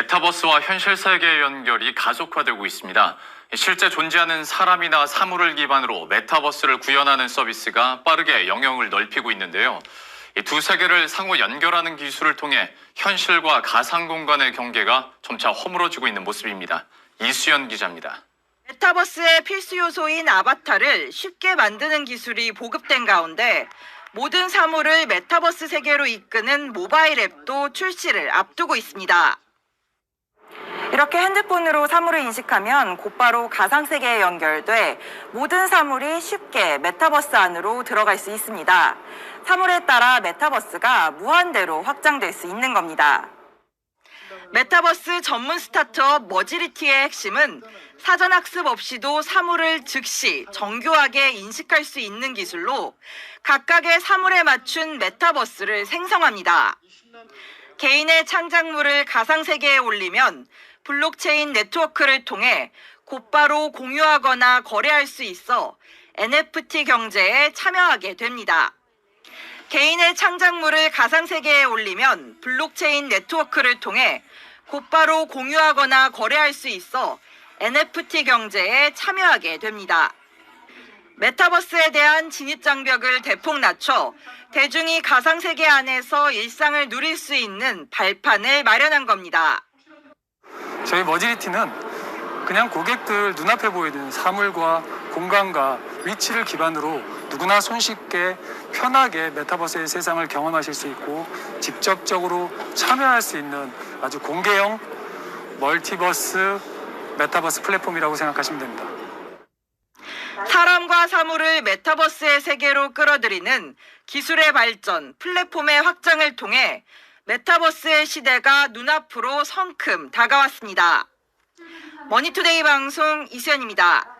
메타버스와 현실 세계의 연결이 가속화되고 있습니다. 실제 존재하는 사람이나 사물을 기반으로 메타버스를 구현하는 서비스가 빠르게 영역을 넓히고 있는데요. 이두 세계를 상호 연결하는 기술을 통해 현실과 가상 공간의 경계가 점차 허물어지고 있는 모습입니다. 이수연 기자입니다. 메타버스의 필수 요소인 아바타를 쉽게 만드는 기술이 보급된 가운데 모든 사물을 메타버스 세계로 이끄는 모바일 앱도 출시를 앞두고 있습니다. 이렇게 핸드폰으로 사물을 인식하면 곧바로 가상세계에 연결돼 모든 사물이 쉽게 메타버스 안으로 들어갈 수 있습니다. 사물에 따라 메타버스가 무한대로 확장될 수 있는 겁니다. 메타버스 전문 스타트업 머지리티의 핵심은 사전 학습 없이도 사물을 즉시 정교하게 인식할 수 있는 기술로 각각의 사물에 맞춘 메타버스를 생성합니다. 개인의 창작물을 가상세계에 올리면 블록체인 네트워크를 통해 곧바로 공유하거나 거래할 수 있어 NFT 경제에 참여하게 됩니다. 개인의 창작물을 가상세계에 올리면 블록체인 네트워크를 통해 곧바로 공유하거나 거래할 수 있어 NFT 경제에 참여하게 됩니다. 메타버스에 대한 진입장벽을 대폭 낮춰 대중이 가상세계 안에서 일상을 누릴 수 있는 발판을 마련한 겁니다. 저희 머지리티는 그냥 고객들 눈앞에 보이는 사물과 공간과 위치를 기반으로 누구나 손쉽게 편하게 메타버스의 세상을 경험하실 수 있고 직접적으로 참여할 수 있는 아주 공개형 멀티버스 메타버스 플랫폼이라고 생각하시면 됩니다. 사람과 사물을 메타버스의 세계로 끌어들이는 기술의 발전, 플랫폼의 확장을 통해 메타버스의 시대가 눈앞으로 성큼 다가왔습니다. 머니투데이 방송 이수연입니다.